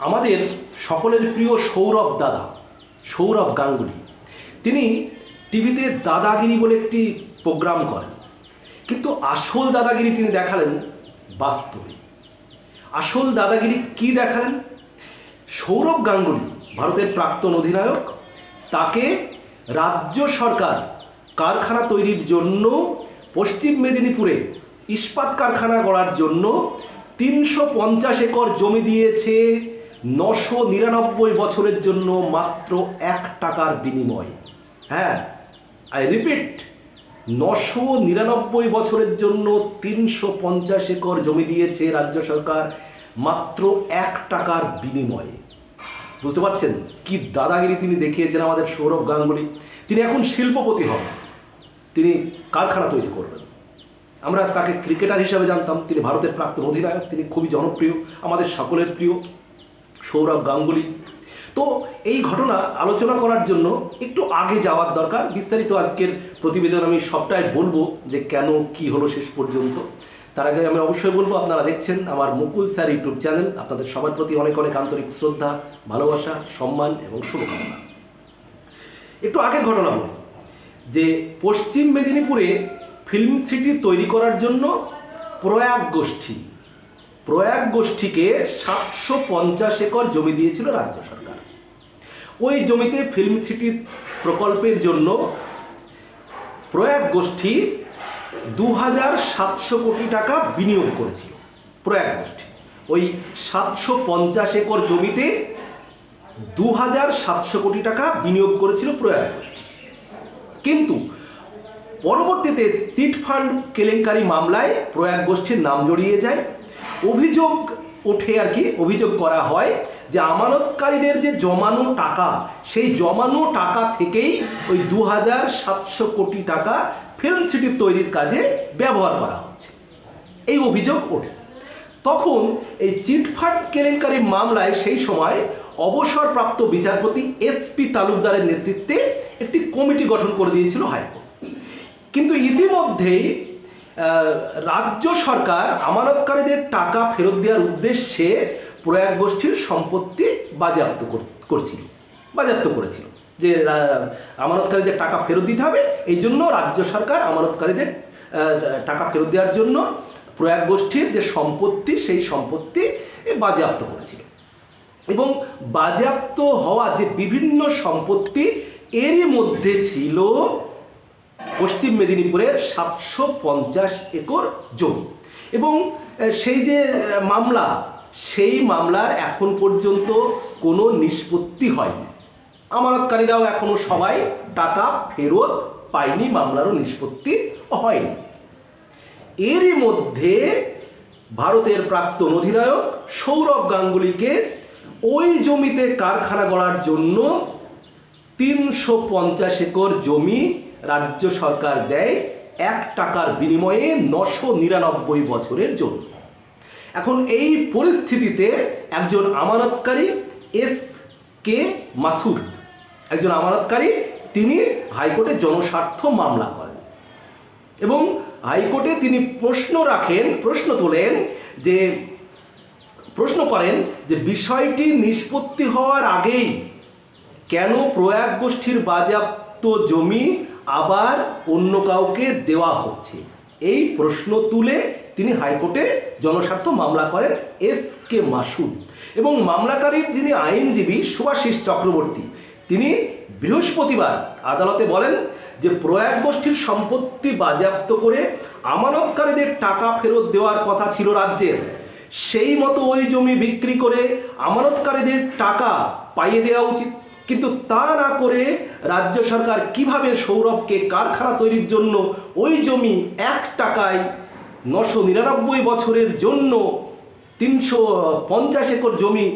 আমাদের সকলের প্রিয় সৌরভ দাদা, সৌরভ গাঙ্গুলি। তিনি টিভিতে দাদাগিরি বলে একটি প্রোগ্রাম করেন। কিন্তু আসল দাদাগিরি তিনি দেখালেন বাস্তবে। আসল দাদাগিরি কি দেখালেন? সৌরভ গাঙ্গুলি, ভারতের প্রাক্তন অধিনায়ক, তাকে রাজ্য সরকার কারখানা তৈরির জন্য পশ্চিম মেদিনীপুরে ইস্পাত কারখানা গড়ার জন্য তিনশো পঞ্চাশ একর জমি দিয়েছে নশো নিরানব্বই বছরের জন্য মাত্র এক টাকার বিনিময়ে। হ্যাঁ আই রিপিট নশো নিরানব্বই বছরের জন্য তিনশো পঞ্চাশ একর জমি দিয়েছে রাজ্য সরকার মাত্র এক টাকার বিনিময়ে। বুঝতে পারছেন কি দাদাগিরি তিনি দেখিয়েছেন আমাদের সৌরভ গাঙ্গুলি? তিনি এখন শিল্পপতি হন। তিনি কারখানা তৈরি করবেন। আমরা তাকে ক্রিকেটার হিসাবে জানতাম। তিনি ভারতের প্রাক্তন অধিনায়ক। তিনি খুবই জনপ্রিয়, আমাদের সকলের প্রিয়। সৌরভ গাঙ্গুলি। তো এই ঘটনা আলোচনা করার জন্য একটু আগে যাওয়ার দরকার। বিস্তারিত আজকের প্রতিবেদন আমি সবটাই বলব যে কেন, কি হলো শেষ পর্যন্ত। তার আগে আমি অবশ্যই বলব, আপনারা দেখছেন আমার মুকুল স্যার ইউটিউব চ্যানেল। আপনাদের সবার প্রতি অনেক অনেক আন্তরিক শ্রদ্ধা, ভালোবাসা, সম্মান এবং শুভকামনা। একটু আগের ঘটনা বলি, যে পশ্চিম মেদিনীপুরে ফিল্ম সিটি তৈরি করার জন্য প্রয়াগ গোষ্ঠী প্রয়াগ গোষ্ঠীকে সাতশো পঞ্চাশ একর জমি দিয়েছিল রাজ্য সরকার। ওই জমিতে ফিল্ম সিটি প্রকল্পের জন্য প্রয়াগ গোষ্ঠী দু হাজার সাতশো কোটি টাকা বিনিয়োগ করেছিল, প্রয়াগ গোষ্ঠী। ওই সাতশো পঞ্চাশ একর জমিতে দু হাজার সাতশো কোটি টাকা বিনিয়োগ করেছিল প্রয়াগ গোষ্ঠী। কিন্তু পরবর্তীতে সিট ফান্ড কেলেঙ্কারি মামলায় প্রয়াগ গোষ্ঠীর নাম জড়িয়ে যায়। অভিযোগ ওঠে আর কি, অভিযোগ করা হয় যে আমানতকারীদের যে জমানো টাকা, সেই জমানো টাকা থেকেই ওই দু হাজার সাতশো কোটি টাকা ফিল্ম সিটি তৈরির কাজে ব্যবহার করা হচ্ছে। এই অভিযোগ ওঠে। তখন এই চিটফাট কেলেঙ্কারি মামলায় সেই সময় অবসরপ্রাপ্ত বিচারপতি এসপি তালুকদারের নেতৃত্বে একটি কমিটি গঠন করে দিয়েছিল হাইকোর্ট। কিন্তু ইতিমধ্যেই রাজ্য সরকার আমানতকারীদের টাকা ফেরত দেওয়ার উদ্দেশ্যে প্রয়াগ গোষ্ঠীর সম্পত্তি বাজেয়াপ্ত কর- করছিল, বাজেয়াপ্ত করেছিল। যে আমানতকারীদের টাকা ফেরত দিতে হবে, এই জন্য রাজ্য সরকার আমানতকারীদের টাকা ফেরত দেওয়ার জন্য প্রয়াগ গোষ্ঠীর যে সম্পত্তি, সেই সম্পত্তি বাজেয়াপ্ত করেছিল। এবং বাজেয়াপ্ত হওয়া যে বিভিন্ন সম্পত্তি, এরই মধ্যে ছিল পশ্চিম মেদিনীপুরের সাতশো পঞ্চাশ একর জমি। এবং সেই যে মামলা, সেই মামলার এখন পর্যন্ত কোনো নিষ্পত্তি হয়নি। আমানতকারীরাও এখনও সবাই টাকা ফেরত পায়নি, মামলারও নিষ্পত্তি হয়নি। এরই মধ্যে ভারতের প্রাক্তন অধিনায়ক সৌরভ গাঙ্গুলিকে ওই জমিতে কারখানা গড়ার জন্য তিনশো পঞ্চাশ একর জমি রাজ্য সরকার দেয় এক টাকার বিনিময়ে নশো নিরানব্বই বছরের জন্য। এখন এই পরিস্থিতিতে একজন আমানতকারী এস কে মাসুদ, একজন আমানতকারী, তিনি হাইকোর্টে জনস্বার্থ মামলা করেন এবং হাইকোর্টে তিনি প্রশ্ন রাখেন, প্রশ্ন তোলেন যে, প্রশ্ন করেন যে বিষয়টি নিষ্পত্তি হওয়ার আগেই কেন প্রয়াগ গোষ্ঠীর বাজেয়াপ্ত জমি আবার অন্য কাউকে দেওয়া হচ্ছে। এই প্রশ্ন তুলে তিনি হাইকোর্টে জনস্বার্থ মামলা করেন এস কে মাসুদ এবং মামলাকারীর যিনি আইনজীবী সুভাষিস চক্রবর্তী, তিনি বৃহস্পতিবার আদালতে বলেন যে প্রয়াগ গোষ্ঠীর সম্পত্তি বাজেয়াপ্ত করে আমানতকারীদের টাকা ফেরত দেওয়ার কথা ছিল রাজ্যের। সেই মতো ওই জমি বিক্রি করে আমানতকারীদের টাকা পাইয়ে দেওয়া উচিত। কিন্তু তা না করে রাজ্য সরকার কীভাবে সৌরভকে কারখানা তৈরির জন্য ওই জমি এক টাকায় নশো নিরানব্বই বছরের জন্য তিনশো পঞ্চাশ একর জমি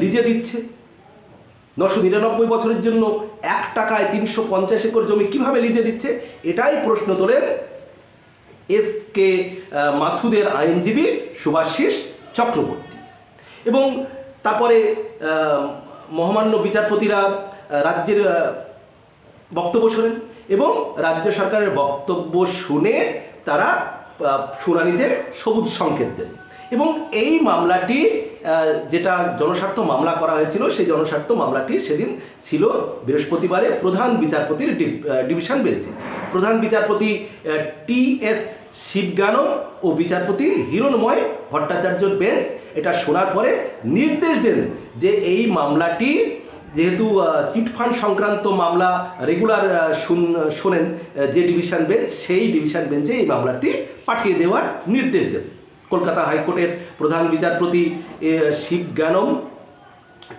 লিজে দিচ্ছে? নশো নিরানব্বই বছরের জন্য এক টাকায় তিনশো পঞ্চাশ একর জমি কীভাবে লিজে দিচ্ছে? এটাই প্রশ্ন তোলেন এস কে মাসুদের আইনজীবী সুভাষিস চক্রবর্তী। এবং তারপরে মহামান্য বিচারপতিরা রাজ্যের বক্তব্য শোনেন এবং রাজ্য সরকারের বক্তব্য শুনে তারা শুনানিতে সবুজ সংকেত দেন। এবং এই মামলাটি যেটা জনস্বার্থ মামলা করা হয়েছিল, সেই জনস্বার্থ মামলাটি সেদিন ছিল বৃহস্পতিবারে প্রধান বিচারপতির ডিভিশন বেঞ্চে। প্রধান বিচারপতি টি এস শিবগানম ও বিচারপতি হিরণময় ভট্টাচার্যর বেঞ্চ এটা শোনার পরে নির্দেশ দেন যে এই মামলাটি যেহেতু চিটফান্ড সংক্রান্ত মামলা রেগুলার শোনেন যে ডিভিশন বেঞ্চ, সেই ডিভিশন বেঞ্চে এই মামলাটি পাঠিয়ে দেওয়ার নির্দেশ দেন। কলকাতা হাইকোর্টের প্রধান বিচারপতি শিবজ্ঞানম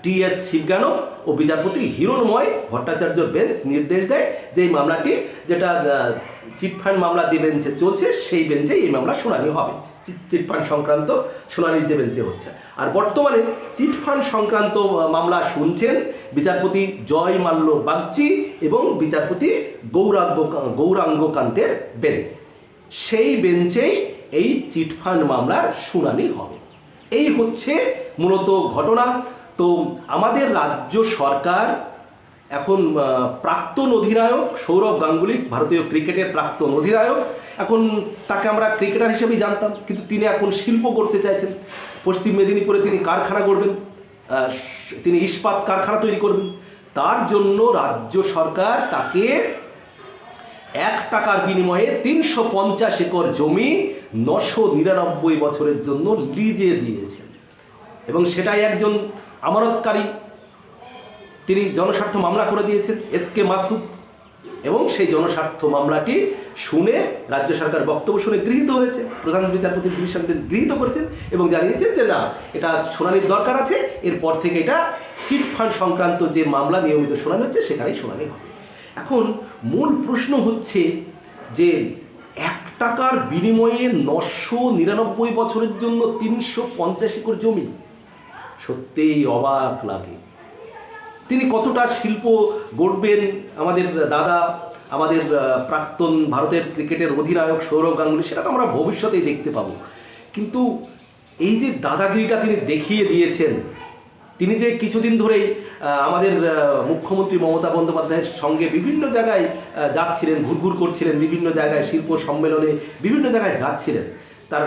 টি এস শিবজ্ঞানম ও বিচারপতি হিরণময় ভট্টাচার্য বেঞ্চ নির্দেশ দেয় যে এই মামলাটি, যেটা চিটফান্ড মামলা যে বেঞ্চে চলছে, সেই বেঞ্চে এই মামলা শুনানি হবে। চিটফান্ড সংক্রান্ত শুনানি যে বেঞ্চে হচ্ছে। আর বর্তমানে চিটফান্ড সংক্রান্ত মামলা শুনছেন বিচারপতি জয় মাল্য বাগচি এবং বিচারপতি গৌরাঙ্গ গৌরাঙ্গ কান্তের বেঞ্চ। সেই বেঞ্চেই এই চিটফান্ড মামলার শুনানি হবে। এই হচ্ছে মূলত ঘটনা। তো আমাদের রাজ্য সরকার এখন প্রাক্তন অধিনায়ক সৌরভ গাঙ্গুলি ভারতীয় ক্রিকেটের প্রাক্তন অধিনায়ক। এখন তাকে আমরা ক্রিকেটার হিসেবেই জানতাম, কিন্তু তিনি এখন শিল্প করতে চাইছেন। পশ্চিম মেদিনীপুরে তিনি কারখানা করবেন তিনি ইস্পাত কারখানা তৈরি করবেন। তার জন্য রাজ্য সরকার তাকে এক টাকার বিনিময়ে তিনশো পঞ্চাশ একর জমি নশো নিরানব্বই বছরের জন্য লিজে দিয়েছেন। এবং সেটাই একজন আমানতকারী তিনি জনস্বার্থ মামলা করে দিয়েছেন এস কে মাসুদ। এবং সেই জনস্বার্থ মামলাটি শুনে রাজ্য সরকার বক্তব্য শুনে গৃহীত হয়েছে। প্রধান বিচারপতি ডিভিশন গৃহীত করেছেন এবং জানিয়েছেন যে না, এটা শুনানির দরকার আছে। এরপর থেকে এটা চিট ফান্ড সংক্রান্ত যে মামলা, নিয়মিত শুনানি হচ্ছে, সেখানেই শুনানি হবে। এখন মূল প্রশ্ন হচ্ছে যে এক টাকার বিনিময়ে নশো নিরানব্বই বছরের জন্য তিনশো পঞ্চাশ একর জমি সত্যিই অবাক লাগে। তিনি কতটা শিল্প গড়বেন? আমাদের দাদা, আমাদের প্রাক্তন ভারতের ক্রিকেটের অধিনায়ক সৌরভ গাঙ্গুলি, সেটা তো আমরা ভবিষ্যতেই দেখতে পাবো। কিন্তু এই যে দাদাগিরিটা তিনি দেখিয়ে দিয়েছেন, তিনি যে কিছুদিন ধরেই আমাদের মুখ্যমন্ত্রী মমতা বন্দ্যোপাধ্যায়ের সঙ্গে বিভিন্ন জায়গায় যাচ্ছিলেন, ঘুরঘুর করছিলেন, বিভিন্ন জায়গায় শিল্প সম্মেলনে বিভিন্ন জায়গায় যাচ্ছিলেন। তার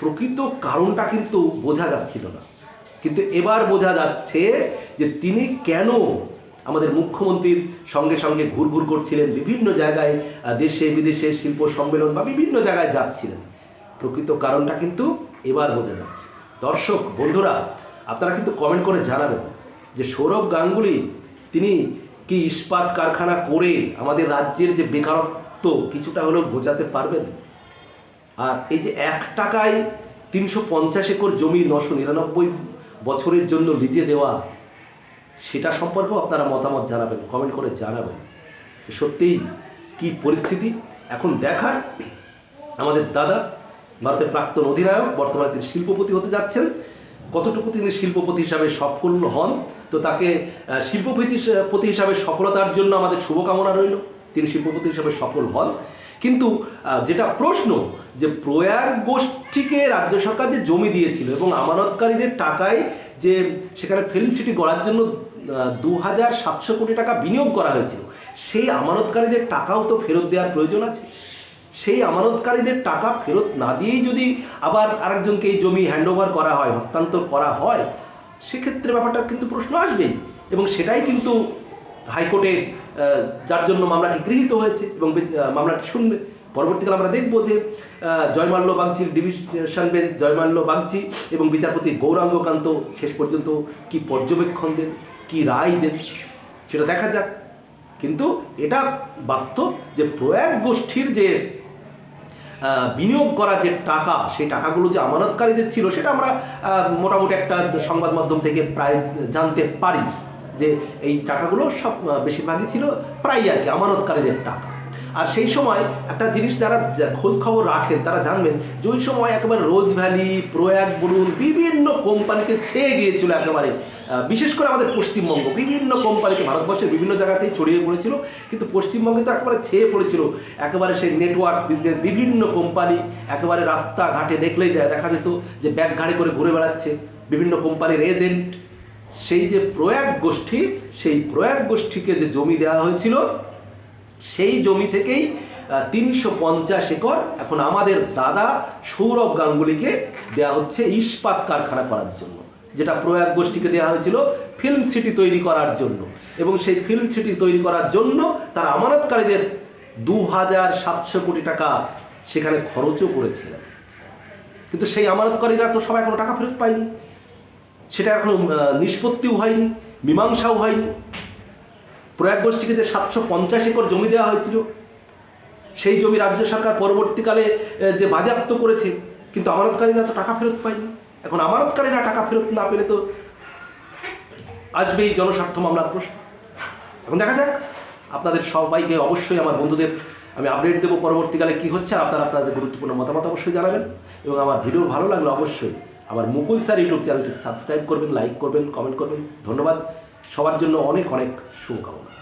প্রকৃত কারণটা কিন্তু বোঝা যাচ্ছিল না। কিন্তু এবার বোঝা যাচ্ছে যে তিনি কেন আমাদের মুখ্যমন্ত্রীর সঙ্গে সঙ্গে ঘুরঘুর করছিলেন, বিভিন্ন জায়গায় দেশে, বিদেশে শিল্প সম্মেলন বা বিভিন্ন জায়গায় যাচ্ছিলেন। প্রকৃত কারণটা কিন্তু এবার বোঝা যাচ্ছে। দর্শক, বন্ধুরা, আপনারা কিন্তু কমেন্ট করে জানাবেন যে সৌরভ গাঙ্গুলি, তিনি কি ইস্পাত কারখানা করে আমাদের রাজ্যের যে বেকারত্ব কিছুটা হলেও বোঝাতে পারবেন? আর এই যে এক টাকায় তিনশো পঞ্চাশ একর জমি নশো নিরানব্বই বছরের জন্য লিজে দেওয়া, সেটা সম্পর্কেও আপনারা মতামত জানাবেন কমেন্ট করে জানাবেন। সত্যিই কি পরিস্থিতি? এখন দেখার আমাদের দাদা ভারতের প্রাক্তন অধিনায়ক, বর্তমানে তিনি শিল্পপতি হতে যাচ্ছেন। কতটুকু তিনি শিল্পপতি হিসাবে সফল হন? তো তাকে শিল্পপতি পতি হিসাবে সফলতার জন্য আমাদের শুভকামনা রইল। তিনি শিল্পপতি হিসাবে সফল হন। কিন্তু যেটা প্রশ্ন, যে প্রয়াগ গোষ্ঠীকে রাজ্য সরকার যে জমি দিয়েছিল এবং আমানতকারীদের টাকায় যে সেখানে ফিল্ম সিটি গড়ার জন্য দু হাজার সাতশো কোটি টাকা বিনিয়োগ করা হয়েছিল, সেই আমানতকারীদের টাকাও তো ফেরত দেওয়ার প্রয়োজন আছে। সেই আমানতকারীদের টাকা ফেরত না দিয়েই যদি আবার আরেকজনকে এই জমি হ্যান্ডওভার করা হয়, হস্তান্তর করা হয়, সেক্ষেত্রে ব্যাপারটা কিন্তু প্রশ্ন আসবেই। এবং সেটাই কিন্তু হাইকোর্টে যার জন্য মামলাটি গৃহীত হয়েছে এবং মামলাটি শুনবে। পরবর্তীকালে আমরা দেখব যে জয়মাল্য বাগচির ডিভিশন বেঞ্চ, জয়মাল্য বাগচি এবং বিচারপতি গৌরাঙ্গকান্ত শেষ পর্যন্ত কি পর্যবেক্ষণ দেন, কি রায় দেন, সেটা দেখা যাক। কিন্তু এটা বাস্তব যে প্রয়াগ গোষ্ঠীর যে বিনিয়োগ করা যে টাকা, সেই টাকাগুলো যে আমানতকারীদের ছিল, সেটা আমরা মোটামুটি একটা সংবাদ মাধ্যম থেকে প্রায় জানতে পারি। যে এই টাকাগুলো সব বেশিরভাগই ছিল প্রায় আর কি, আমানতকারীদের টাকা। আর সেই সময় একটা জিনিস যারা খোঁজ খবর রাখেন, তারা জানবেন যে ওই সময় একেবারে রোজ ভ্যালি, প্রয়াগ বলুন, বিভিন্ন কোম্পানিতে ছেয়ে গিয়েছিল একেবারে বিশেষ করে আমাদের পশ্চিমবঙ্গ। বিভিন্ন কোম্পানিকে ভারতবর্ষের বিভিন্ন জায়গাতেই ছড়িয়ে পড়েছিল, কিন্তু পশ্চিমবঙ্গে তো একেবারে ছেয়ে পড়েছিল। একেবারে সেই নেটওয়ার্ক বিজনেস বিভিন্ন কোম্পানি একেবারে রাস্তাঘাটে দেখলেই দেখা যেত যে ব্যাগ ঘাড়ে করে ঘুরে বেড়াচ্ছে। বিভিন্ন কোম্পানির এজেন্ট সেই যে প্রয়াগ গোষ্ঠী, সেই প্রয়াগ গোষ্ঠীকে যে জমি দেওয়া হয়েছিল, সেই জমি থেকেই তিনশো পঞ্চাশ একর এখন আমাদের দাদা সৌরভ গাঙ্গুলিকে দেওয়া হচ্ছে ইস্পাত কারখানা করার জন্য, যেটা প্রয়াগ গোষ্ঠীকে দেওয়া হয়েছিল ফিল্ম সিটি তৈরি করার জন্য। এবং সেই ফিল্ম সিটি তৈরি করার জন্য তার আমানতকারীদের দু হাজার সাতশো কোটি টাকা সেখানে খরচও করেছিলেন। কিন্তু সেই আমানতকারীরা তো সবাই এখনও টাকা ফেরত পায়নি। সেটা এখনও আহ, নিষ্পত্তিও হয়নি মীমাংসাও হয়নি। প্রয়াগ গোষ্ঠীকে যে সাতশো পঞ্চাশ একর জমি দেওয়া হয়েছিল সেই জমি রাজ্য সরকার পরবর্তীকালে যে বাজেয়াপ্ত করেছে কিন্তু আমানতকারীরা তো টাকা ফেরত পায়নি। এখন আমানতকারীরা টাকা ফেরত না পেলে তো আসবে এই জনস্বার্থ মামলার প্রশ্ন। এখন দেখা যাক আপনাদের সবাইকে অবশ্যই আমার বন্ধুদের আমি আপডেট দেবো পরবর্তীকালে কী হচ্ছে আপনারা আপনাদের গুরুত্বপূর্ণ মতামত অবশ্যই জানাবেন। এবং আমার ভিডিও ভালো লাগলে অবশ্যই আমার মুকুল স্যার ইউটিউব চ্যানেলটি সাবস্ক্রাইব করবেন লাইক করবেন কমেন্ট করবেন। ধন্যবাদ। সবার জন্য অনেক অনেক শুভকামনা।